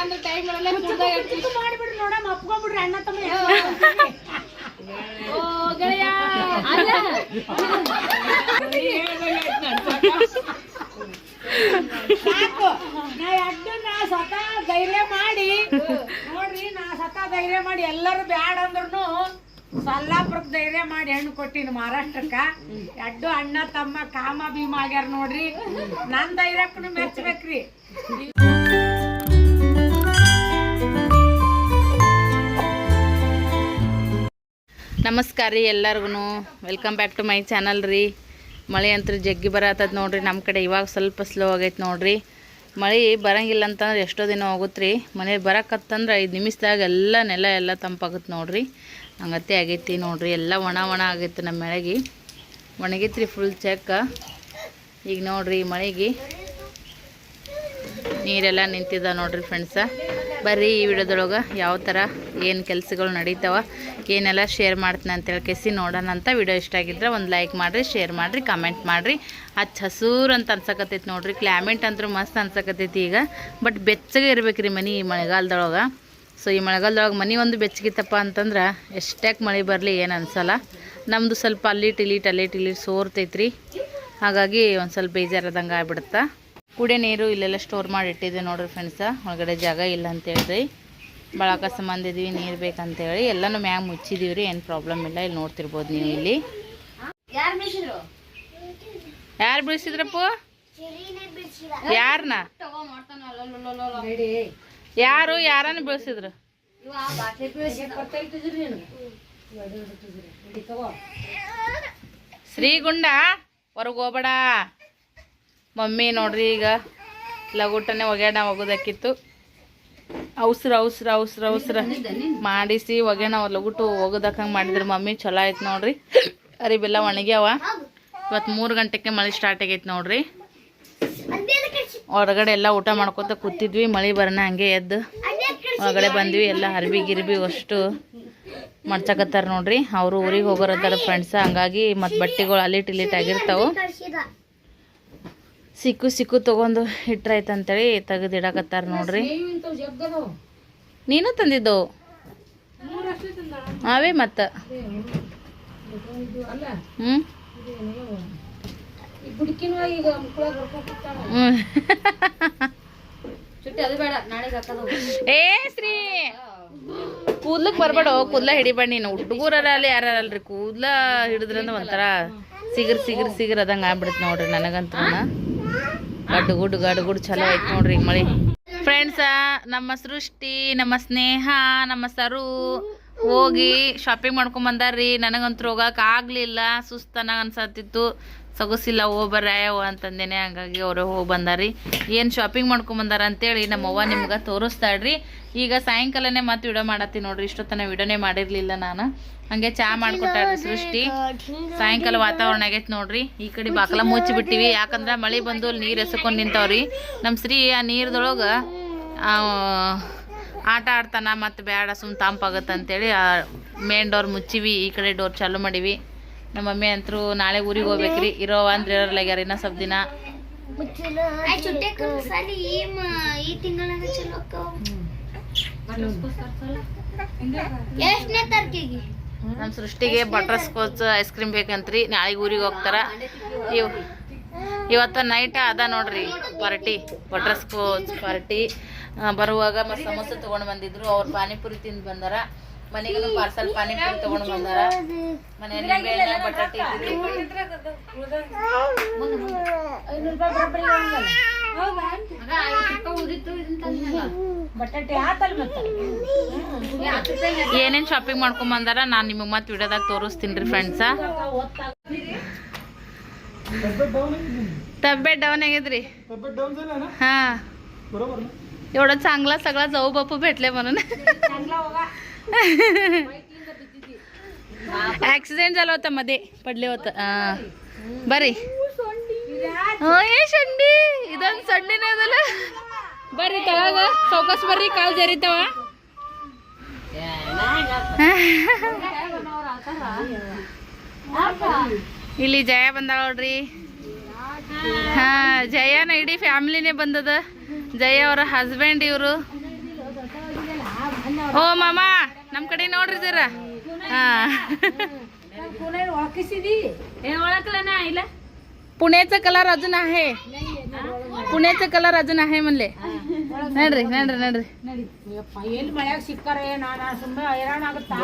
ಅಂದ್ರೆ ಟೈಮ್ ಮಾಡ್ಬಿಡ್ರಿ ನೋಡಮ್ಮ ಅಪ್ಕೊಂಡ್ಬಿಡ್ರಿ ಅಣ್ಣ ತಮ್ಮ ಓ ಗೆಳೆಯ. ಸಾಕು. ನಾ ಎದ್ದು ನಾ ಸ್ವತಃ ಧೈರ್ಯ ಮಾಡಿ ನೋಡ್ರಿ ನಾ ಸ್ವತಃ ಧೈರ್ಯ ಮಾಡಿ ಎಲ್ಲರೂ ಬ್ಯಾಡ ಅಂದ್ರೂ ಸೊಲ್ಲಾಪುರಕ್ಕೆ ಧೈರ್ಯ ಮಾಡಿ ಹೆಣ್ಣು ಕೊಟ್ಟಿನಿ ಮಹಾರಾಷ್ಟ್ರಕ್ಕ. ಎಡ್ಡು ಅಣ್ಣ ತಮ್ಮ ಕಾಮ ಭೀಮ ಆಗ್ಯಾರ ನೋಡ್ರಿ. ನನ್ ಧೈರ್ಯಕ್ಕೂ ಮೆಚ್ಚಬೇಕ್ರಿ ನಮಸ್ಕಾರ ರೀ ಎಲ್ಲರಿಗೂ welcome back to my channel ರೀ. ಮಳೆ ಅಂತೂ ಜಗ್ಗಿ ಬರತ್ತದ ನೋಡ್ರಿ ನಮ್ಮ ಕಡೆ ಇವಾಗ ಸ್ವಲ್ಪ ಸ್ಲೋ ಆಗೈತೆ ನೋಡ್ರಿ. ಮಳೆ ಬರಂಗಿಲ್ಲ ಅಂತಂದ್ರೆ ಎಷ್ಟೋ ದಿನ ಹೋಗುತ್ತೆ ರೀ. ಮಳೆ ಬರಕತ್ತಂದ್ರೆ ಐದು ನಿಮಿಷದಾಗ ಎಲ್ಲ ನೆಲ ಎಲ್ಲ ತಂಪಾಗುತ್ತೆ ನೋಡ್ರಿ. ಹಂಗತ್ತೆ ಆಗೈತಿ ನೋಡ್ರಿ, ಎಲ್ಲ ಒಣ ಒಣ ಆಗೈತೆ ನಮ್ಮ ಮಳೆಗೆ. ಒಣಗೈತ್ರಿ ಫುಲ್ ಚೆಕ್ಕ ಈಗ ನೋಡ್ರಿ ಮಳೆಗೆ ನೀರೆಲ್ಲ ನಿಂತಿದ್ದ ನೋಡ್ರಿ ಫ್ರೆಂಡ್ಸ ಬರ್ರಿ ಈ ವಿಡಿಯೋದೊಳಗೆ ಯಾವ ಥರ ಏನು ಕೆಲಸಗಳು ನಡೀತಾವ, ಏನೆಲ್ಲ ಶೇರ್ ಮಾಡ್ತೀನಿ ಅಂತೇಳಿ ಕೆಸಿ ನೋಡೋಣ ಅಂತ ವಿಡಿಯೋ ಇಷ್ಟ ಆಗಿದ್ರೆ ಒಂದು ಲೈಕ್ ಮಾಡಿರಿ ಶೇರ್ ಮಾಡಿರಿ ಕಮೆಂಟ್ ಮಾಡಿರಿ. ಹಚ್ಚ ಹಸೂರು ಅಂತ ಅನ್ಸಕತ್ತೈತಿ ನೋಡ್ರಿ ಕ್ಲೈಮೇಟ್ ಅಂತೂ ಮಸ್ತ್ ಅನ್ಸಕತ್ತೈತಿ ಈಗ. ಬಟ್ ಬೆಚ್ಚಗೆ ಇರ್ಬೇಕು ರೀ ಮನೆ ಈ ಮಳೆಗಾಲದೊಳಗೆ. ಸೊ ಈ ಮಳೆಗಾಲದೊಳಗೆ ಮನೆ ಒಂದು ಬೆಚ್ಚಗಿತ್ತಪ್ಪ ಅಂತಂದ್ರೆ ಎಷ್ಟ್ಯಾಕೆ ಮಳೆ ಬರಲಿ ಏನು ಅನ್ಸಲ್ಲ. ನಮ್ಮದು ಸ್ವಲ್ಪ ಅಲ್ಲಿ ಟಿಲಿಟ್ ಅಲ್ಲಿ ಟಿಲಿಟ್ ಸೋರ್ತೈತ್ರಿ. ಹಾಗಾಗಿ ಒಂದು ಸ್ವಲ್ಪ ಬೇಜಾರದಂಗೆ ಆಗ್ಬಿಡುತ್ತೆ. ಕುಡಿಯೋ ನೀರು ಇಲ್ಲೆಲ್ಲ ಸ್ಟೋರ್ ಮಾಡಿ ಇಟ್ಟಿದ್ದೆ ನೋಡ್ರಿ ಫ್ರೆಂಡ್ಸ ಒಳಗಡೆ ಜಾಗ ಇಲ್ಲ ಅಂತೇಳ್ರಿ ಭಾಳ ಕಸ ಇದೀವಿ ನೀರು ಬೇಕಂತೇಳಿ. ಎಲ್ಲನೂ ಮ್ಯಾಗ ಮುಚ್ಚಿದೀವಿ ರೀ ಏನು ಪ್ರಾಬ್ಲಮ್ ಇಲ್ಲ. ಇಲ್ಲಿ ನೋಡ್ತಿರ್ಬೋದು ನೀವು ಇಲ್ಲಿ. ಯಾರು ಬಿಡಿಸಿದ್ರಪ್ಪ ಯಾರನ್ನ ಯಾರು ಯಾರನ್ನ ಬೀಳ್ಸಿದ್ರು? ಶ್ರೀಗುಂಡ ಹೊರಗೆ ಹೋಗ್ಬೇಡ. ಮಮ್ಮಿ ನೋಡ್ರಿ ಈಗ ಲಗುಟನೆ ಒಗ್ಯಾಣ ಒಗೋದಕ್ಕಿತ್ತು. ಅವಸ್ರ ಅವಸ್ರ ಅವಸ್ರ ಅವಸ್ರ ಮಾಡಿಸಿ ಒಗ್ಯಾಣ ಲಗುಟು ಒಗೋದಕ್ಕಂಗೆ ಮಾಡಿದ್ರು. ಮಮ್ಮಿ ಚಲೋ ಆಯ್ತು ನೋಡ್ರಿ. ಅರಿಬೆಲ್ಲ ಒಣಗ್ಯಾವ. ಇವತ್ತು ಮೂರು ಗಂಟೆಗೆ ಮಳೆ ಸ್ಟಾರ್ಟ್ ಆಗೈತೆ ನೋಡ್ರಿ. ಹೊರಗಡೆ ಎಲ್ಲ ಊಟ ಮಾಡ್ಕೊತ ಕೂತಿದ್ವಿ. ಮಳೆ ಬರೋಣ ಹಂಗೆ ಎದ್ದು ಒಳಗಡೆ ಬಂದ್ವಿ. ಎಲ್ಲ ಅರ್ಬಿ ಗಿರ್ಬಿ ಅಷ್ಟು ಮಡ್ಸಕತ್ತಾರ ನೋಡ್ರಿ. ಅವರು ಊರಿಗೆ ಹೋಗೋರದಾರ ಫ್ರೆಂಡ್ಸ್ ಹಂಗಾಗಿ ಮತ್ತು ಬಟ್ಟೆಗಳು ಅಲಿಟ್ ಇಲಿಟ್ ಆಗಿರ್ತಾವೆ. ಸಿಕ್ಕು ಸಿಕ್ಕು ತಗೊಂಡು ಇಟ್ರಾಯ್ತು ಅಂತೇಳಿ ತೆಗೆದಿಡಕತ್ತಾರ ನೋಡ್ರಿ. ನೀನು ತಂದಿದ್ದು ಅವೇ ಮತ್ತ? ಹ್ಞೂ. ಏ ಶ್ರೀ! ಕೂದ್ಲಕ್ ಬರ್ಬೇಡ ಕೂದ್ಲ ಹಿಡಿಬೇಡ ನೀನು. ಹುಡುಗರ ಅಲ್ಲಿ ಯಾರಲ್ರಿ ಕೂದ್ಲ ಹಿಡಿದ್ರಂದ್ರೆ ಒಂಥರ ಸಿಗರ್ ಸಿಗರ್ ಸಿಗರ್ ಅದಂಗ ಆಗ್ಬಿಡುತ್ತೆ ನೋಡ್ರಿ ನನಗಂತೂ ಗಡ್ಡು ಗುಡ್ಡು ಗಡ್ಡು ಗುಡ್ ಚಲೋ ಐತೆ ನೋಡ್ರಿ ಮಳಿ. ಫ್ರೆಂಡ್ಸ ನಮ್ಮ ಸೃಷ್ಟಿ, ನಮ್ಮ ಸ್ನೇಹ, ನಮ್ಮ ಸರು ಹೋಗಿ ಶಾಪಿಂಗ್ ಮಾಡ್ಕೊಂಡ್ ಬಂದಾರ್ರಿ. ನನಗಂತೂ ಹೋಗಕ್ಕೆ ಆಗ್ಲಿಲ್ಲ. ಸುಸ್ತನ ಅನ್ಸತ್ತಿತ್ತು. ಸೊಗಸಿಲ್ಲ ಹೋಗ್ಬರ್ರಾಯವ ಅಂತಂದೇನೆ ಹಂಗಾಗಿ ಅವರು ಹೋಗಿ ಬಂದಾರಿ ಏನ್ ಶಾಪಿಂಗ್ ಮಾಡ್ಕೊಂಡ್ ಬಂದಾರ ಅಂತೇಳಿ ನಮ್ಮ ಅವ್ವ ನಿಮ್ಗೆ ತೋರಿಸ್ತಾಳ್ರಿ. ಈಗ ಸಾಯಂಕಾಲನೇ ಮತ್ತೆ ವಿಡಿಯೋ ಮಾಡತ್ತೀನಿ ನೋಡ್ರಿ. ಇಷ್ಟೊತ್ತನ ವಿಡಿಯೋನೇ ಮಾಡಿರ್ಲಿಲ್ಲ ನಾನು. ಹಂಗೆ ಚಾ ಮಾಡ್ಕೊಟ್ಟಾರ ಸೃಷ್ಟಿ. ಸಾಯಂಕಾಲ ವಾತಾವರಣ ಆಗೈತೆ ನೋಡ್ರಿ. ಈ ಕಡೆ ಬಾಕಲ ಮುಚ್ಚಿ ಬಿಟ್ಟಿವಿ ಯಾಕಂದ್ರೆ ಮಳೆ ಬಂದು ಅಲ್ಲಿ ನೀರು ಎಸ್ಕೊಂಡು ನಿಂತಾವ್ರಿ. ನಮ್ಮ ಶ್ರೀ ಆ ನೀರ್ದೊಳಗೆ ಆಟ ಆಡ್ತಾನ ಮತ್ತು ಬೇಡ ಸುಮ್ ತಂಪಾಗತ್ತೆ ಅಂತೇಳಿ ಮೇನ್ ಡೋರ್ ಮುಚ್ಚಿವಿ. ಈ ಕಡೆ ಡೋರ್ ಚಾಲು ಮಾಡಿವಿ. ನಮ್ಮ ಮಮ್ಮಿ ಅಂತರೂ ನಾಳೆ ಊರಿಗೆ ಹೋಗ್ಬೇಕ್ರಿ. ಇರೋ ಅಂದ್ರೆ ಇರೋರ್ಲಾಗ್ಯಾರ ಇನ್ನ ಸ್ವಲ್ಪ ದಿನ. ಈ ತಿಂಗಳಾಗ ಚಲೋ ಎಷ್ಟನೇ ತಾರೀಕಿಗೆ? ನಮ್ಮ ಸೃಷ್ಟಿಗೆ ಬಟರ್ ಸ್ಕೋಚ್ ಐಸ್ ಕ್ರೀಮ್ ಬೇಕಂತ್ರಿ. ನಾಳೆಗೆ ಊರಿಗೆ ಹೋಗ್ತಾರ. ಇವ್ ಇವತ್ತು ನೈಟ್ ಅದ ನೋಡ್ರಿ, ಪಾರ್ಟಿ ಬಟರ್ ಸ್ಕೋಚ್ ಪಾರ್ಟಿ. ಬರುವಾಗ ಮತ್ತು ಸಮೋಸ ತೊಗೊಂಡು ಬಂದಿದ್ರು. ಅವ್ರು ಪಾನಿಪುರಿ ತಿಂದು ಬಂದಾರ. ಮನೆಗೂ ಪಾರ್ಸಲ್ ಪಾನಿಪುರಿ ತೊಗೊಂಡು ಬಂದಾರ ಮನೆಯಲ್ಲಿ ನಿಂಬೆಹಣ್ಣು, ಬಟಾಟೆ ಇದ್ದಿದ್ದು. ಬಟಾಟೆ ಆತಲ್ ಮತ್ತೆ ಏನೇನು ಶಾಪಿಂಗ್ ಮಾಡ್ಕೊಂಡ್ ಬಂದಾರ ನಾನು ನಿಮಗೆ ಮತ್ತೆ ವಿಡಿಯೋದಾಗ ತೋರಿಸ್ತೀನಿ ರೀ ಫ್ರೆಂಡ್ಸ तब्येत डाऊन आहे रे हा एवढं चांगला सगळा जाऊ बापू भेटले म्हणून ಆಕ್ಸಿಡೆಂಟ್ ಅಲ್ಲ ಹೋತಮ್ಮದೇ ಪಡ್ಲಿ ಹೋತ ಹಾಂ ಬರ್ರಿ ಏ ಸಂಡಿ ಇದೊಂದು ಸಣ್ಣಿನ ಅದಲ್ಲ ಬರ್ರಿ ತಗಾಗ ಸೌಕಸ್ ಬರ್ರಿ ಕಾಲು ಜರಿತಾವ ಇಲ್ಲಿ ಜಯ ಬಂದಾಳ ನೋಡ್ರಿ ಹಾ ಜಯನ ಇಡೀ ಫ್ಯಾಮಿಲಿನೇ ಬಂದದ ಜಯ ಅವರ ಹಸ್ಬೆಂಡ್ ಇವರು ಓ ಮಾಮ ನಮ್ ಕಡೆ ನೋಡ್ರಿ ಜರ ಹಾ ओळखीसिदी ಏನ್ ओळखलं नाही आईला पुण्याचं कलर अजून आहे पुण्याचं ಕಲರ್ ಅದನ್ನ आहे म्हणले ನಡ್ರಿ ನಡ್ರಿ ನಡ್ರಿ. ಎಲ್ಲಿ ಮಳೆಯಾಗ ಸಿಕ್ಕರೆ? ನಾನು ಸುಮ್ಮನೆ ಹೈರಾಣ ಆಗುತ್ತಾ?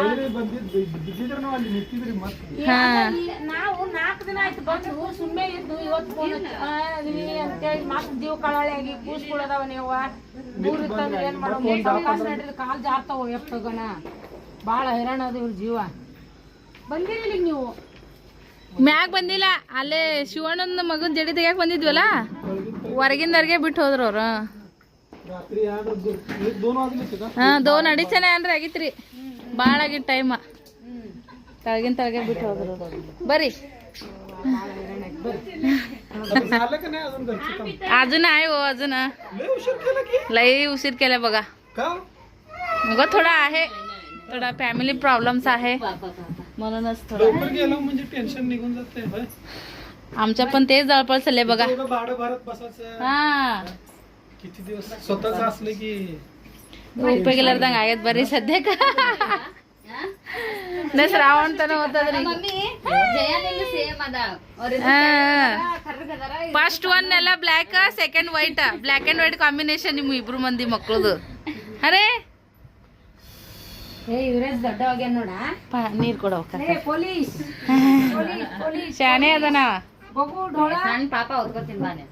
ನಾವು ನಾಲ್ಕು ದಿನ ಆಯ್ತು ಬಂದು ಸುಮ್ಮನೆ ಇದ್ದು ಇವತ್ತು ಫೋನ್ ಆಗಿ ನೀವು. ಏನ್ ಮಾಡೋದು ನಡ್ರಿ ಕಾಲ್ ಜಾರ್ತಾವ ಎಪ್ಪಗಣ ಭಾಳ ಹೈರಾಣ ಅದು ಇವ್ರ ಜೀವ. ಬಂದಿರಲಿ ನೀವು? ಮ್ಯಾಗ ಬಂದಿಲ್ಲ ಅಲ್ಲೇ ಶಿವಣ್ಣನ ಮಗನ ಜಡಿ ತೆಗಿಯಕ್ ಬಂದಿದ್ವಲ್ಲ? ಹೊರಗಿಂದವ್ರಿಗೆ ಬಿಟ್ಟು ಹೋದ್ರು ಅವ್ರು ಹಾ ದೋನ್ ಅಡಿಚನೆ ಅಂದ್ರೆ ಆಗಿತ್ರಿ ಭಾಳ ಆಗಿತ್ತು ಟೈಮ್ ತಳಗಿನ ತಳಗೆ ಬಿಟ್ಟು ಹೋದ್ರು ಅವ್ರು. ಬರ್ರಿ अजून आहे हो अजून लई उशीर केला बघा मग थोडा आहे थोडा फॅमिली प्रॉब्लेम्स आहे म्हणूनच थोडं म्हणजे टेन्शन निघून जाते आमच्या पण तेच जळपळ चालले बघा भाडं भरत बसायचं हा किती दिवस स्वतःच असले की ಉಪಯೋಗಿಲ್ಲಾರ್ದಂಗ ಆಗೈತ್ ಬರ್ರಿ ಸದ್ಯಕ್ಕ ನಾ ಶ್ರಾವಣ ತನ ಓದ್ತದ್ರಿ ಜಯಾನಿಂದ ಸೇಮ್ ಅದ ಫಸ್ಟ್ ಒನ್ ಎಲ್ಲ black second white black and white combination ನಿಮ್ ಇಬ್ರು ಮಂದಿ ಮಕ್ಳದು ಅರೇ ಏ ಇವ್ರೇಸ್ ದೊಡ್ಡವಾಗ್ಯಾನ ನೋಡ ಪ- ನೀರ್ ಕೊಡೋಕ ಏ ಪೊಲೀಸ್ ಪೊಲೀಸ್ ಪೊಲೀಸ್ ಶಾನೆ ಅದನ ಬಗು ಡೋಳ ಸಣ್ಣ ಪಾಪ ಓದ್ಕೋತೀನಿ ಬಾನೆ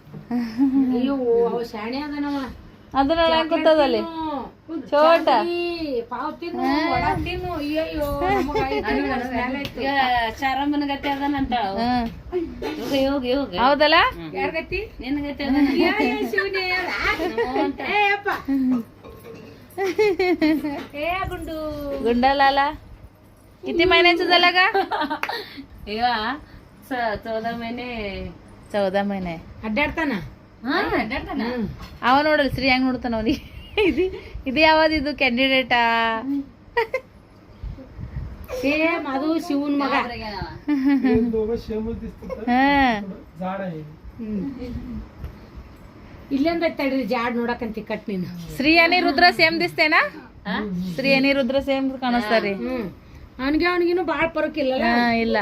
ಅಯ್ಯೋ ಅವ ಶಾಣೆ ಅದನವ ಅದನ್ನ ಕೂತದಲ್ಲಿ ಚೋಟ ಪಾವ್ ತಿನ್ನು ವಡ ತಿನ್ನು ಅಯ್ಯಯ್ಯೋ ನಮಗ ಐತಿ, ಸ್ಮೆಲ್ ಐತಿ. ಈಗ ಚಾರಮ್ಮನ ಗತಿ ಅದನಂತ ಹ್ಮ್. ಹೋಗಿ ಹೋಗಿ ಹೌದಲ್ಲ ಯಾರ್ ಗತಿ ನಿನ್ನ ಗತಿ ಅದನ ಯಾ, ಯಾ, ಶಿವನೇ ಯಾರ? ಏ ಅಪ್ಪ ಏ ಗುಂಡು गुंडालाला किती महिन्याचं झाला का ಚೌದ ಮಹಿನೆ ಚೌದ ಮಹಿನೆ ಅಡ್ಡಾಡ್ತಾನ? ಅವ ನೋಡಲ್ ಶ್ರೀ ಹೆಂಗ್ ನೋಡ್ತಾನ ಅವನಿ ಇದು ಇದು ಇದು ಕ್ಯಾಂಡಿಡೇಟಾ ಸೇಮ್ ಅದು ಶಿವನ್ ಮಗ. ಇಲ್ಲೊಂದ ತಡ್ರಿ ಜಾಡ್ ನೋಡಕಂತಿ ಕಟ್ ನೀನು. ಶ್ರೀ ಅನಿ ರುದ್ರ ಸೇಮ್ ದಿಸ್ತೇನಾ? ಶ್ರೀ ಅನಿ ರುದ್ರ ಸೇಮ್ ಕಾಣಿಸ್ತಾರಿ ಅವನಿಗೆ ಅವನಿಗಿನ್ನು ಭಾಳ ಪರಕ್ ಇಲ್ಲ. ಇಲ್ಲ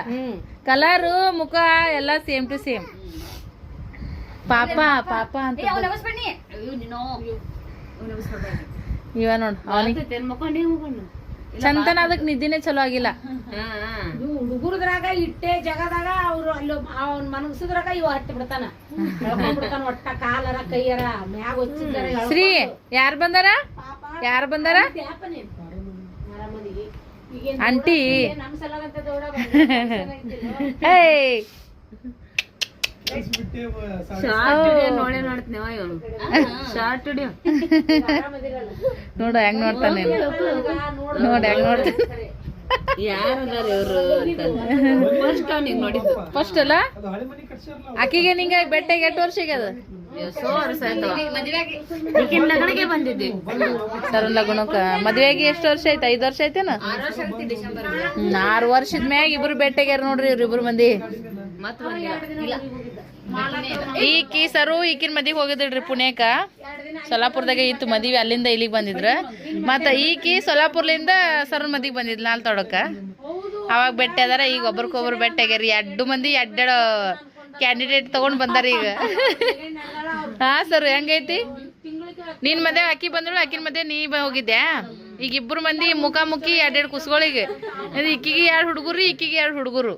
ಕಲರು ಮುಖ ಎಲ್ಲ ಸೇಮ್ ಟು ಸೇಮ್. ಪಾಪ ಪಾಪ. ಅಂತ ಇವ ನೋಡ್ ಅವನಿಗೆ ತೆನ್ ಮಕ್ಕೊಂಡು ಮುಕೊಂಡು ಚಂತನ ಅದಕ್ ನಿದ್ದಿನೇ ಚಲೋ ಆಗಿಲ್ಲ. ಹುಡುಗರದ್ರಾಗ ಇಟ್ಟೆ ಜಗದಾಗ ಅವ್ರು ಅಲ್ಲಿ ಅವ್ನ ಮನಸ್ಸದ್ರಾಗ ಇವ ಹತ್ತಿ ಬಿಡ್ತಾನ. ಬಿಡ್ತಾನ ಒಟ್ಟ ಕಾಲರ ಕೈಯರ ಮ್ಯಾಗ ಶ್ರೀ ಯಾರ್ ಬಂದಾರ? ಯಾರ್ ಬಂದಾರ? ಆಂಟಿ ನೋಡ ವಿಡಿಯೋ ನೋಡೇ ನೋಡ್ತೀನಿ ಇವನು. ಶಾರ್ಟ್ ವಿಡಿಯೋ ನೋಡು ಹೆಂಗ್ ನೋಡ್ತಾನೆ ನೋಡ. ಹೆಂಗ್ ನೋಡ್ತಾನೆ. ಯಾರು ಇವರು? ಫಸ್ಟ್ ಅಲ್ಲ? ಆಕಿಗೆ ನಿಂಗ ಬೆಟ್ಟಗೆ ಎಟ್ಟು ವರ್ಷ ಆಗ್ಯದ? ಎಷ್ಟೋ ವರ್ಷ ಆಯ್ತು ಈಗಿನ ಲಗ್ನಕ್ಕೆ ಬಂದಿದ್ದೆ. ಸರ್ ಲಗ್ನಕ್ಕ. ಮದ್ವೆಗೆ ಎಷ್ಟು ವರ್ಷ ಆಯ್ತು? ಐದು ವರ್ಷ ಆಯ್ತೇನ? ಆರು ವರ್ಷದ ಮ್ಯಾಗ ಇಬ್ರು ಬೆಟ್ಟಗ್ಯಾರ ನೋಡ್ರಿ ಇವ್ರ ಇಬ್ರು ಮಂದಿ. ಈಕಿ ಸರು ಈಕಿನ ಮದಿಗೆ ಹೋಗಿದ್ರಿ ಪುಣ್ಯಕ ಸೊಲ್ಲಾಪುರದಾಗ ಇತ್ತು ಮದ್ವಿ ಅಲ್ಲಿಂದ ಇಲ್ಲಿಗೆ ಬಂದಿದ್ರ. ಮತ್ತ ಈಕಿ ಸೊಲ್ಲಾಪುರ್ಲಿಂದ ಸರ್ ಮದಿಗೆ ಬಂದಿದ್ಲ ನಾಲ್ ತೊಡಕ. ಅವಾಗ ಬೆಟ್ಟ ಅದಾರ ಈಗ ಒಬ್ರಿಗೊಬ್ರು ಬೆಟ್ಟ ಆಗ್ಯಾರ ಎರಡು ಮಂದಿ ಎರಡೆರಡು ಕ್ಯಾಂಡಿಡೇಟ್ ತಗೊಂಡ್ ಬಂದಾರ ಈಗ. ಹಾ ಸರ್ ಹೆಂಗೈತಿ? ನಿನ್ ಮದ್ವೆ ಅಕ್ಕಿ ಬಂದಳು ಅಕ್ಕಿನ ಮದ್ವೆ ನೀ ಹೋಗಿದ್ಯಾ? ಈಗ ಇಬ್ಬರು ಮಂದಿ ಮುಖಾಮುಖಿ ಎರಡೆರಡು ಕುಸ್ಗಳಿಗೆ. ಇಕ್ಕಿಗೆ ಎರಡು ಹುಡುಗರು ಇಕ್ಕಿಗೆ ಎರಡು ಹುಡುಗರು.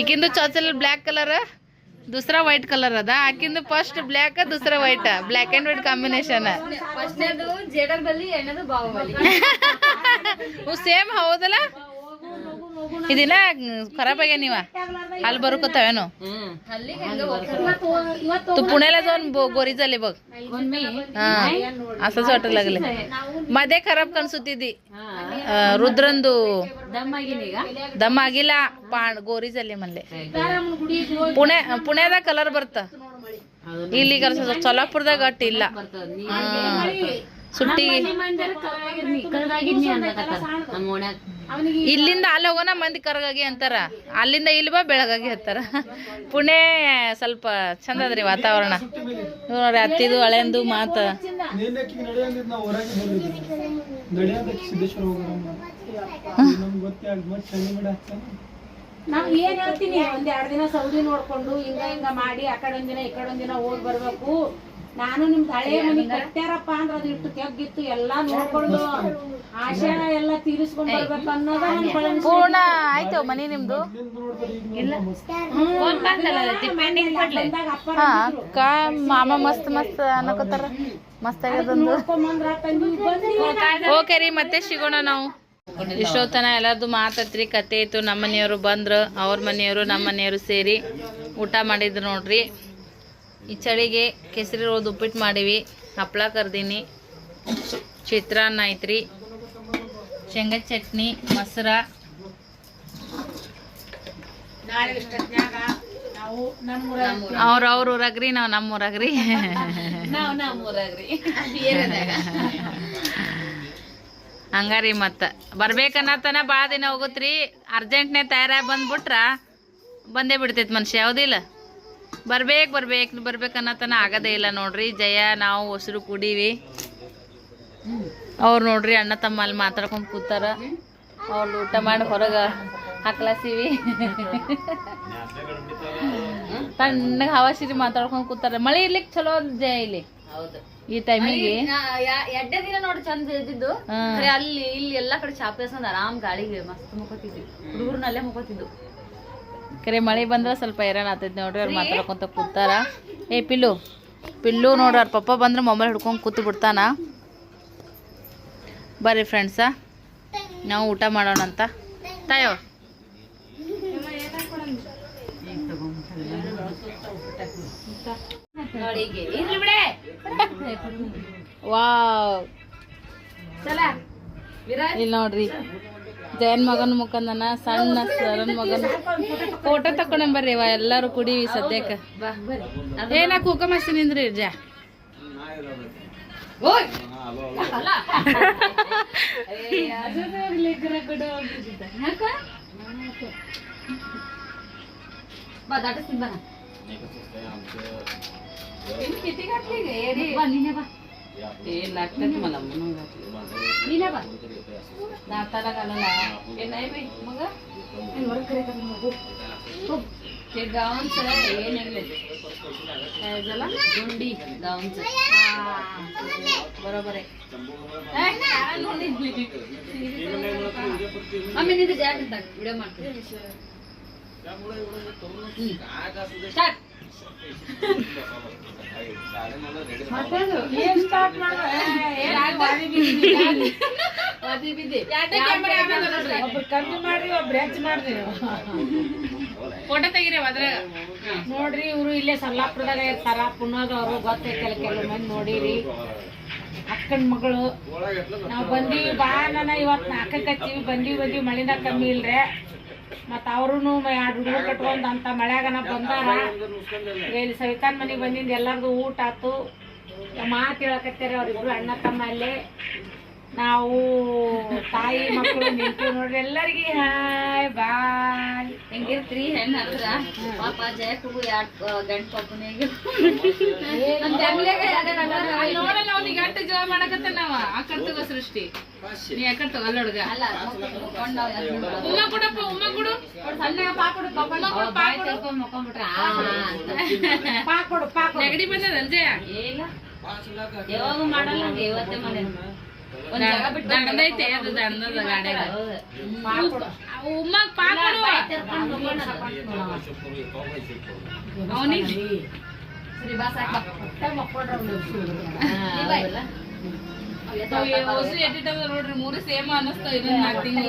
ಈಕಿಂದು ಚೊಚಲ್ ಬ್ಲ್ಯಾಕ್ ಕಲರ್ ದೂಸರಾ ವೈಟ್ ಕಲರ್ ಅದ. ಆಕಿಂದು first black ದೂಸರ white. Black and white combination. Same ಹೌದಲ್ಲ? ಇದಿಲ್ಲ ಖರಾಬ್ ಆಗ್ಯ ನೀವ? ಅಲ್ಲಿ ಬರ್ಕೋತಾವೇನು तू पुण्याला जाऊन गोरी झाली बघ हा ಮದೇ ಖರಾಬ್ लागले मध्ये खराब कणसुती रुद्रंदू ಆಗಿಲ್ಲ ಪಾಣ್ ಗೋರಿ ಜಲ್ಲಿ ಮಲ್ಲೆ ಪುಣೆ ಪುಣ್ಯದಾಗ ಕಲರ್ ಬರ್ತ. ಇಲ್ಲಿ ಸೊಲಾಪುರದಾಗ ಅಟ್ ಇಲ್ಲ. ಸುಟ್ಟಿ ಇಲ್ಲಿಂದ ಅಲ್ಲಿ ಹೋಗೋಣ ಮಂದಿ ಕರಗಾಗಿ ಅಂತಾರ. ಅಲ್ಲಿಂದ ಇಲ್ಲಿ ಬಾ ಬೆಳಗಾಗಿ ಹತ್ತಾರ. ಪುಣೆ ಸ್ವಲ್ಪ ಚಂದ ಅದ್ರಿ ವಾತಾವರಣ. ನೋಡ್ರಿ ಅತ್ತಿದು ಹಳೆಂದು ಮಾತ. ನಾವ್ ಏನ್ ಹೇಳ್ತೀನಿ ಒಂದ್ ಎರಡ್ ದಿನ ಸೌದಿ ನೋಡ್ಕೊಂಡು ಹಿಂಗ ಹಿಂಗ ಮಾಡಿ ಆ ಕಡೆ ಒಂದಿನ ಈ ಕಡೆ ಒಂದಿನ ಹೋಗ್ ಬರ್ಬೇಕು. ನಾನು ನಿಮ್ದು ಹಳೆ ಮನಿ ಕಟ್ಟ್ಯಾರಪ್ಪ ಅಂದ್ರ ಅದು ಇಟ್ಟು ತೆಗ್ಗಿತ್ತು ಎಲ್ಲಾ ನೋಡ್ಕೊಂಡು ಆಶೆ ಎಲ್ಲ ತೀರಿಸ್ಕೊಂಡ್ ಬರ್ಬೇಕು ಅನ್ನೋದ ಪೂರ್ಣ ಆಯ್ತು ಮನಿ ನಿಮ್ದು? ಮಾಮ ಮಸ್ತ್ ಮಸ್ತ್ ಅನ್ನಕತ್ತಾರ ಮಸ್ತ್ ಆಗ್ಯದಂದು ಓಕೆ ರೀ ಮತ್ತೆ ಸಿಗೋಣ ನಾವು. ಇಷ್ಟೊತ್ತನ ಎಲ್ಲಾರ್ದು ಮಾತಾತ್ರಿ ಕತೆ ಇತ್ತು. ನಮ್ಮ ಮನೆಯವರು ಬಂದ್ರು ಅವ್ರ ಮನೆಯವರು ನಮ್ಮ ಮನೆಯವರು ಸೇರಿ ಊಟ ಮಾಡಿದ್ರು ನೋಡ್ರಿ. ಈ ಚಳಿಗೆ ಕೆಸರಿ ರೋದು ಉಪ್ಪಿಟ್ಟು ಮಾಡೀವಿ. ಹಪ್ಪಳ ಕರ್ದೀನಿ. ಚಿತ್ರಾನ್ನ ಐತ್ರಿ. ಶೇಂಗ ಚಟ್ನಿ ಮೊಸರ. ಅವ್ರ ಅವ್ರ ಊರಾಗ್ರಿ ನಾವು ನಮ್ಮ ಊರಾಗ್ರಿ. ನಾವ್ ನಮ್ಮ ಊರಾಗ್ರಿ. ಹಂಗಾರಿ ಮತ್ತ. ಬರ್ಬೇಕನ್ನತನ ಭಾಳ ದಿನ ಹೋಗುತ್ರಿ. ಅರ್ಜೆಂಟ್ನೇ ತಯಾರಾಗಿ ಬಂದ್ಬಿಟ್ರ? ಬಂದೇ ಬಿಡ್ತೈತಿ ಮನುಷ್ಯ ಯಾವುದಿಲ್ಲ? ಬರ್ಬೇಕು ಬರ್ಬೇಕು. ಬರ್ಬೇಕನ್ನತನ ಆಗದೇ ಇಲ್ಲ ನೋಡ್ರಿ. ಜಯ ನಾವು ಹೊಸರು ಕುಡೀವಿ. ಅವ್ರು ನೋಡ್ರಿ ಅಣ್ಣ ತಮ್ಮ ಅಲ್ಲಿ ಮಾತಾಡ್ಕೊಂಡು ಕೂತಾರ. ಅವ್ರು ಊಟ ಮಾಡಿ ಹೊರಗೆ ಹಾಕ್ಲಾಸಿವಿ. ತಣ್ಣಗೆ ಹವಾ ಸಿರಿ ಮಾತಾಡ್ಕೊಂಡು ಕೂತಾರ. ಮಳೆ ಇರ್ಲಿಕ್ಕೆ ಚಲೋ ಜಯ ಇಲ್ಲಿ. ಈ ಟೈಮಿಗೆ ಎಡ್ಡೆ ದಿನ ನೋಡಿ ಚಂದ ಇದ್ದಿದ್ದು. ಅಲ್ಲಿ ಇಲ್ಲಿ ಎಲ್ಲಾ ಕಡೆ ಚಾಪ್ ಹಾಸ್ಕೊಂಡ್ ಆರಾಮ್ ಗಾಳಿಗೆ ಮಸ್ತ್ ಮುಕೋತಿದ್ವಿ ಹುಡುಗರ್ನಲ್ಲೇ ಮುಕೋತಿದ್ದು ಕರೆ ಮಳೆ ಬಂದ್ರೆ ಸ್ವಲ್ಪ ಹೈರಾಣ ಆಗ್ತೈತಿ ನೋಡ್ರಿ ಅವ್ರು ಮಾತಾಡ್ಕೊಂತ ಕೂತಾರ. ಏ ಪಿಲ್ಲು ಪಿಲ್ಲು ನೋಡ್ರಿ ಅವ್ರ ಪಪ್ಪ ಬಂದ್ರೆ ಮೊಬೈಲ್ ಹಿಡ್ಕೊಂಡು ಕೂತು ಬಿಡ್ತಾನ. ಬರ್ರಿ ಫ್ರೆಂಡ್ಸ ನಾವು ಊಟ ಮಾಡೋಣ ಅಂತ. ತಾಯೋ. ವಾವ್. ಇಲ್ಲಿ ನೋಡ್ರಿ. ಜಯನ್ ಮಗನ ಮುಖಂದನ ಸಣ್ಣ ಸರನ್ ಮಗನ. ಫೋಟೋ ತಕೊಂಡ್ ಬರ್ರಿ ಇವ ಎಲ್ಲಾರು ಕುಡಿವಿ ಸದ್ಯಕ್ಕೆ. ಏನ ಕೂಕ ಮಸ್ತಿ ನಿಂದ್ರಿ ಜಾ? ಬಾ. ते लागतात मला म्हणून घातलं. मी ना नाताला घालायला हे नाही बाई मग? हो. ते गावांचं हे निघले. काय झाला? दोंडी गावांचं बरोबर आहे. आम्ही तिथे. जाय म्हणतात ಒಬ್ರು ಕಮ್ಮಿ ಒಬ್ರು ಹೆಚ್ಚು ಫೋಟೋ ತೆಗಿರಿ ಅದ್ರಾಗ ನೋಡ್ರಿ ಇವ್ರು ಇಲ್ಲೇ ಸಲ್ಲಾಪುರದಾಗ ಇರ್ತಾರ. ಪುನದವ್ರು ಗೊತ್ತೈತಲ್ಲ ಕೆಲವು ಮಂದಿ ನೋಡಿರಿ. ಅಕ್ಕನ ಮಗಳು. ನಾವ್ ಬಂದೀವಿ ಬಾ ನನ್ನ ಇವತ್ ನಾಲ್ಕಕ್ಕೆ ಹಚ್ಚಿವಿ. ಬಂದೀವಿ ಬಂದೀವಿ. ಮಳಿನ ಕಮ್ಮಿ ಇಲ್ರೆ. ಮತ್ತ ಅವ್ರು ಎರಡು ಹುಡುಗರು ಕಟ್ಕೊಂಡ್ ಅಂತ ಮಳೆಯಾಗನ ಬಂದಾರ. ಇಲ್ಲಿ ಸವಿತಾನ್ ಮನೆಗೆ ಬಂದಿಂದ ಎಲ್ಲಾರ್ದು ಊಟ ಆತು. ಮಾತು ಹೇಳಕತ್ತಾರೆ ಅವ್ರಿಬ್ರು ಅಣ್ಣ ತಮ್ಮ ಅಲ್ಲೇ. ನಾವು ತಾಯಿ ಮಕ್ಕಳು ನಿಂತು ನೋಡ್ರಿ ಎಲ್ಲರಿಗಿ ಹಾಯ್ ಬಾಯ್. ಹೆಂಗಿರ್ತ್ರಿ ಹೆಣ್ಣು ಹತ್ರ ಪಾಪ ಜಯ ಕುಗು ಯಾಡ್ ಗಂಟ್ ಪಾಪನೇ ಅದಾರ? ನೋಡಲ್ಲ ಅವ್ನಿಗೆ ಜೀವ ಮಾಡಕತ್ತ ನಾವ. ಆ ತಗೋ ಸೃಷ್ಟಿ. ನೀ ಆ ಕಡೆ ತಗೋ ಹುಡುಗ ಅಲ್ಲ ಮುಖ- ಮುಖಂಡ್ ನಾವ್ ಎದ್ದ್ ಬಿಡ್ಬೋದು. ಉಮ್ಮ ಕೊಡಪ್ಪ ಉಮ್ಮ ಕೊಡು. ಸಣ್ಣ ಪಾ ಕೊಡು, ಪಾಪ ಕೊಡು. ಪಾ ಕೊಡು ಪಾ ಕೊಡು. ನೆಗಡಿ ಬಂದದ ಅಂಜಯ ಇಲ್ಲ. ಯಾವಾಗೂ ಮಾಡಲ್ಲ ಹಂಗೆ ಇವತ್ತೇ ಮನೆ. ಜಾಗ ಬಿಟ್ಟು ದಂಡದೈತೆ ಅದು ದಂಡದ ಗಾಡ್ಯಾಗ ಹೌದು. ಪಾ ಕೊಡು. ಕೊಡು. ಬಾಯ್ ತೆರ್ಕೊಂಡ್ ಮಕ್ಕೊಂಡದ. ಅವನಿಗೆ ನೋಡ್ರಿ ಮೂರು ಸೇಮ್ ಅನ್ನಿಸ್ತಾವ ಇದನ್ನ ಮಾಡ್ತೀನಿ.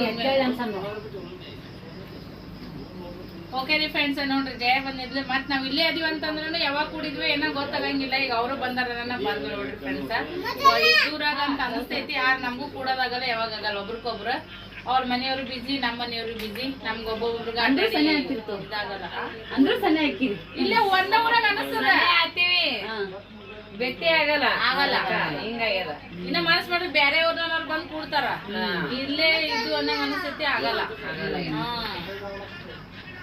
ಓಕೆ ರೀ ಫ್ರೆಂಡ್ಸ್ ನೋಡ್ರಿ ಜಯ ಬಂದಿದ್ಲು. ಮತ್ ನಾವ್ ಇಲ್ಲೇ ಅದೀವಿ ಅಂತಂದ್ರೂ ಯಾವಾಗ ಕೂಡಿದ್ವಿ ಏನೋ ಗೊತ್ತಾಗಂಗಿಲ್ಲ. ಈಗ ಅವರು ಬಂದಾರ ಬಂದ್ರು ನೋಡ್ರಿ ಫ್ರೆಂಡ್ಸ್ ದೂರಾಗ ಅಂತ ಅನಿಸ್ತೈತಿ. ಯಾರು ನಮಗೂ ಕೂಡೋದಾಗಲ್ಲ ಯಾವಾಗ ಆಗಲ್ಲ. ಒಬ್ರಿಗೊಬ್ರು ಅವ್ರ ಮನೆಯವರು ಬಿಜಿ ನಮ್ಮ ಮನೆಯವರು ಬಿಜಿ ನಮ್ಗ ಒಬ್ಬೊಬ್ರಿಗೆ ಅಂದ್ರೆ ಸನೆ. ಇದಾಗಲ್ಲ. ಅಂದ್ರೆ ಹಾಕಿರಿ ಇಲ್ಲ ಒಂದ ಭೇಟಿ ಆಗಲ್ಲ. ಆಗಲ್ಲ. ಹಿಂಗಾಗ್ಯದ ಇನ್ನ ಮನಸ್ ಮಾಡ್ರಿ ಬೇರೆ ಅವ್ರನ್ನ ಬಂದ್ ಕೂಡ್ತಾರ. ಇಲ್ಲೇ ಇದು ಅನ್ನೋ ಅನಿಸ್ತೈತಿ ಆಗಲ್ಲ. ಹಾ.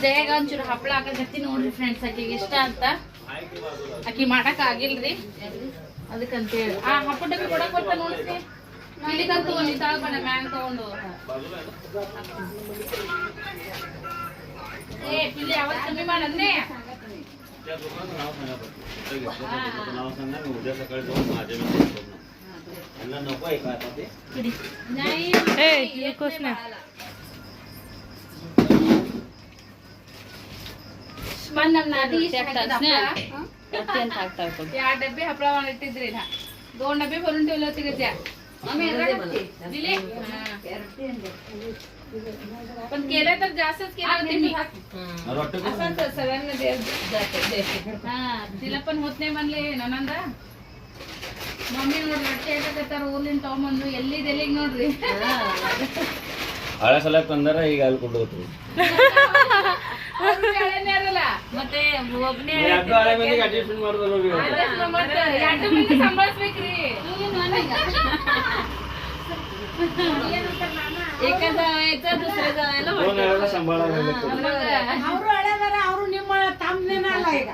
ಜಯಗ ಒಂಚೂರು ಹಪ್ಪಳ ಹಾಕಕತ್ತಿ ನೋಡ್ರಿ ಫ್ರೆಂಡ್ಸ್ ಆಕಿಗೆ ಇಷ್ಟ ಅಂತ. ಆಕಿ ಮಾಡಕ್ ಆಗಿಲ್ರಿ. ಅದಕ್ಕಂತೇಳಿ. ಆ ಹಪ್ಪಳ ಡಬ್ಬಿ ಕೊಡಕ್ ಬರ್ತಾ ನೋಡ್ರಿ. ಇಲ್ಲಿಗಂತೂ ಒಂದು ಇದ್ದಾಳ ಬಣ್ಣ ಮ್ಯಾನ್ ತಗೊಂಡು ಏ ಪಿಲ್ಲಿ ಯಾವತ್ತು ಕಮ್ಮಿ ಮಾಡನ್ನೇ नाव सांगा मी उद्या सकाळी जाऊन माझ्या मित्रांकडून यांना नको आहे का आता ते नाही या डबे हपळा ಮಾಡಿಟ್ಟಿದ್ರಿ ನಾ दोन डबे भरून ठेवले होते का त्या दिले पण केलं तर जास्तच केलं होते मी मला वाटतं की असंच सगळ्यांना दे- जाते देते. हा तिला पण होत नाही म्हणले ನನ್ನಂದ ಮಮ್ಮಿ ನೋಡ್ರಿ ರೊಟ್ಟಿ ಹಾಕಕತ್ತಾರ ಊರ್ಲಿಂದ ತಗೊಂಬಂದು ಎಲ್ಲಿದ್ ಎಲ್ಲಿಗ್ ನೋಡ್ರಿ ಹಳೆ ಸಲ ತಂದಾರ ಈಗ ಅಲ್ಲಿ ಕೊಟ್ಟು ಹೋಗ್ತೀವಿ. ಅವರು ಹಳೆದಾರ ಅವರು ನಿಮ್ಮ ತಮ್ಮನೇನ ಅಲ್ಲ ಈಗ.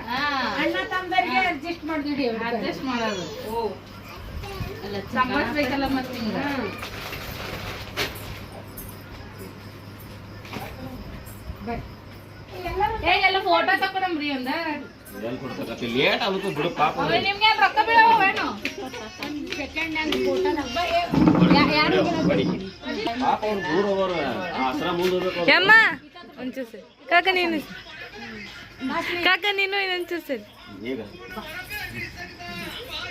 ಅಣ್ಣ ತಮ್ಮದರಿಗೆ ಅಡ್ಜಸ್ಟ್ ಅಡ್ಜಸ್ಟ್ ಮಾಡೋದು. ಓ. ಮತ್ತೆ ಕಾಕ ನೀನು. ಕಾಕ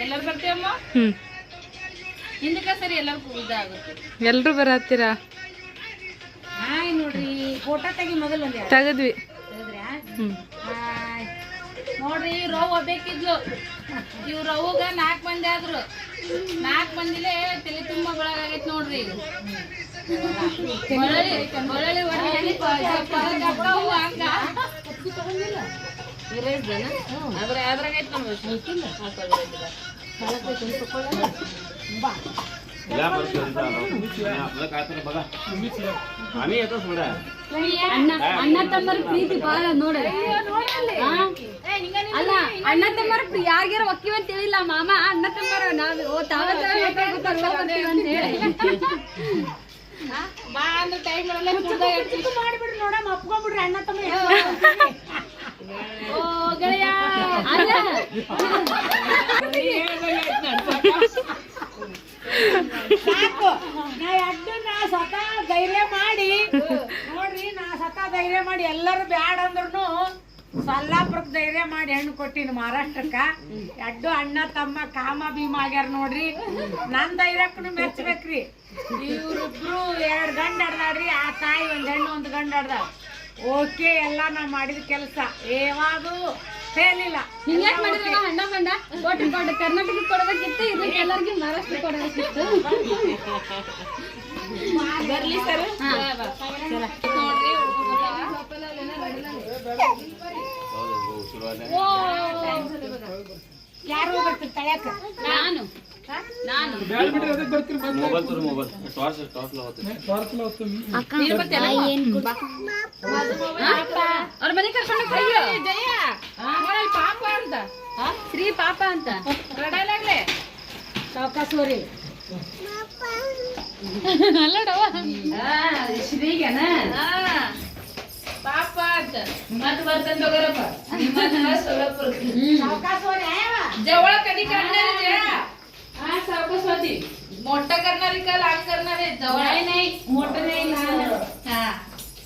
ಎಲ್ಲರೂ ಬರ್ತೀವಮ್ಮ ನೋಡ್ರಿ. ಫೋಟೋ ತೆಗಿ ಮೊದಲು ಒಂದ್ ತೆಗದ್ವಿ. ನೋಡ್ರಿ ರವ್ ಒಬ್ಬೇಕಿದ್ಲು. ಇವ್ ರವ್ಗ ನಾಲ್ಕು ಮಂದಿ ಆದ್ರು. ನಾಲ್ಕು ಮಂದಿಲೇ ತಲೆ ತುಂಬ ಬೆಳಗಾಗೈತ್ ನೋಡ್ರಿ. ಹೂ ಹಂಗ? ಅದ್ರ ಅದ್ರಾಗೈತ್ ಅಣ್ಣ ಅಣ್ಣ ತಮ್ಮರ ಪ್ರೀತಿ ಬಾಳ ನೋಡ ಅಲ್ಲ ಅಣ್ಣ ತಮ್ಮರ ಯಾರ್ಯಾರು ಒಕ್ಕಿವ ಅಂತ ಹೇಳಿಲ್ಲ ಮಾಮ ಅಣ್ಣ ತಮ್ಮರ ನಾವು ತಾವ ಅಂತ ಹೇಳಿ ಬಾ ಅಂದ್ರೆ ಟೈಮ್ ಅಣ್ಣ ತಮ್ಮ ಓ ಗೆಳೆಯ ಸಾಕು. ನಾ ಎದ್ದು ನಾ ಸ್ವತಃ ಧೈರ್ಯ ಮಾಡಿ. ನೋಡ್ರಿ, ನಾ ಸ್ವತಃ ಧೈರ್ಯ ಮಾಡಿ. ಎಲ್ಲರೂ ಬ್ಯಾಡ ಅಂದ್ರೂ ಸಲ್ಲಾಪುರಕ್ಕೆ ಧೈರ್ಯ ಮಾಡಿ ಹೆಣ್ಣು ಕೊಟ್ಟಿನಿ ಮಹಾರಾಷ್ಟ್ರಕ್ಕ. ಎಡ್ಡು ಅಣ್ಣ, ತಮ್ಮ, ಕಾಮ, ಭೀಮ ಆಗ್ಯಾರ ನೋಡ್ರಿ. ನನ್ ಧೈರ್ಯಕ್ಕೂ ಮೆಚ್ಬೇಕ್ರಿ. ಇವ್ರಿಬ್ರು ಎರಡ್ ಗಂಡ ಹಡ್ದಾಡ್ರಿ ಆ ತಾಯಿ ಒಂದ್ ಹೆಣ್ಣು, ಒಂದ್ ಗಂಡ ಹಡ್ದ ಓಕೆ, ಎಲ್ಲ ನಾ ಮಾಡಿದ ಕೆಲಸ. ಏವಾದು ಮನೆ ಕರ್ಕೊಂಡು ಮಾಡಿದ್ರಲ್ಲ ಬಂಡ ಕರ್ನಾಟಕ ಕೊಡಬೇಕಿತ್ತು ಇದಕ್ಕೆ ಎಲ್ಲರಿಗೂ ಮಹಾರಾಷ್ಟ್ರ ಕೊಡಬೇಕಿತ್ತು ಬರ್ಲಿ ಸರ್. ನೋಡ್ರಿ ಹೌದು. ಶುರುವಾದ ಯಾರು ಹೋಗ್ಬೇಕು? ತಳ್ಯಾಕ ನಾನು. ನಾನು. ಬ್ಯಾಡ ಬಿಡ್ರಿ ಶ್ರೀ ಪಾಪ ಅಂತ ರಡಲಾಗ್ಲೆ ಸಾವಕಾಸೋರಿ ಶ್ರೀಗೆನ ಪಾಪ ಅಂತ ಮತ್ ಬರ್ತಂತ ಹೋಗರಪ್ಪ ನಿಮ್ಮ ಸೊಲಪುರ सावकासोरी आहे बा. जवळ कधी करणार आहे जया? हा सावकाशवादी मोठं करणारी का लहान करणार आहे जवळ नाही नाही मोठं नाही लहान हा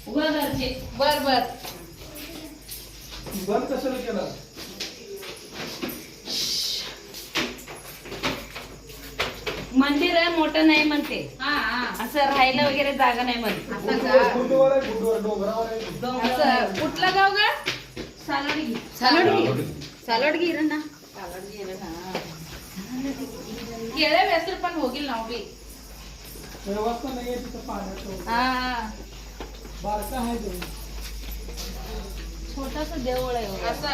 वर घरचे बर बर ಬಂದ್ ಕಸಲ मंदिर आहे मोठं नाही म्हणते. असं राहायला वगैरे जागा नाही म्हणते. असं कुठलं गाव ग? सालोडगी सालोडगी सालोडगी ना. सालोडगी गेल्या पण होईल ना उभी व्यवस्था नाहीये आहे देऊ छोटस देऊळ आहे असं.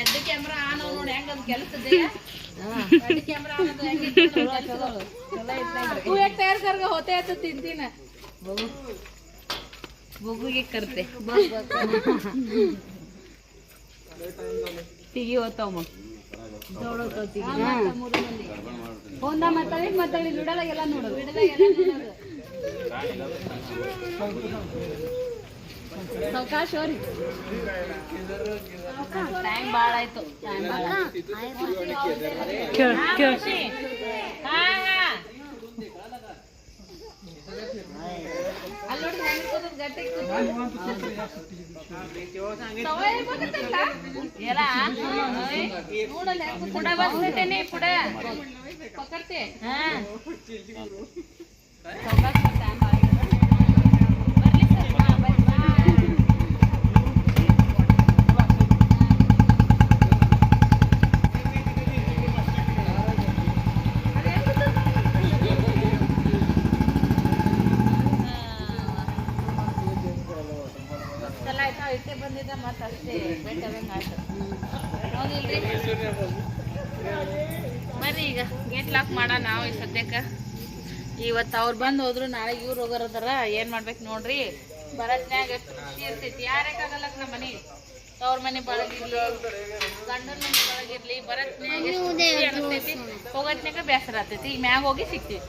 ಎದ್ದು ಕ್ಯಾಮ್ರಾ ಆನ್ ನೋಡಿ ಹೆಂಗ ಅದು ಕ್ಯಾಮ್ರಾ ಆನ್ ಅದು ಹೆಂಗ ತೂಯಕ್ ತಯಾರ ಕರ್ಗ ಹೋತೆ ಆಯ್ತು ತಿಂತೀನ. ಕರ್ತೆ. ತಿಗಿ ಹೋತಾವ ಮಗ ಹೋದ ಮಾತಾಡಿ ಮಾತಾಡಿ ಎಲ್ಲ ನೋಡು ಬಿಡಲಾಗೆಲ್ಲ ನೋಡು ಸಾವಕಾಶ ಅವ್ರಿ ಟೈಮ್ ಭಾಳ ಆಯ್ತು ಟೈಮ್ ಭಾಳ ಕೇಳ ಕೇಳ ಅಲ್ಲಿ ನೋಡಿ ಹೆಂಗ್ ಕೂತದ್ ಗಟ್ಟಿ ಸವಾಯ್ ಗೊತ್ತಿಲ್ಲ ಎಲ್ಲ ನೋಡಲ್ಲ ಪುಡ ಬರ್ತೈತೇನೆ ಪುಡ ಪಕಡ್ತೆ ಹಾ ಬರ್ಲಿ ಸರ್ ಹಾ, ಬರ್ರಿ, ಬಾಯ್. ಚಲ ಆಯ್ತಾ ಇಟ್ಟೆ ಬಂದಿದ್ದ ಮತ್ತೆ ಅಷ್ಟೇ ಬೇಕಾದಂಗೆ ಆಯ್ತು ಹೌದಿಲ್ರಿ ಬರ್ರಿ ಈಗ ಗೇಟ್ ಲಾಕ್ ಮಾಡೋಣ ನಾವು ಈ ಸದ್ಯಕ್ಕೆ ಇವತ್ತು ಅವ್ರು ಬಂದು ಹೋದ್ರು ನಾಳೆ ಇವ್ರು ಹೋಗೋರದಾರ ಏನು ಮಾಡ್ಬೇಕು ನೋಡ್ರಿ. ಬರತ್ನ್ಯಾಗ ಎಷ್ಟು ಖುಷಿ ಇರ್ತೈತಿ. ಯಾರ್ಯಾಕಾಗಲ್ಲ ನಮ್ಮ ಮನೆ? ತವ್ರ ಮನೆ ಬಳಗಿರ್ಲಿ ಗಂಡನ ಮನೆ ಬಳಗಿರ್ಲಿ ಬರತ್ನ್ಯಾಗ ಹೋಗೋತ್ನ್ಯಾಗ ಬೇಸರ ಆಗ್ತೈತಿ. ಈಗ ಮ್ಯಾಗ ಹೋಗಿ ಸಿಗ್ತೀವಿ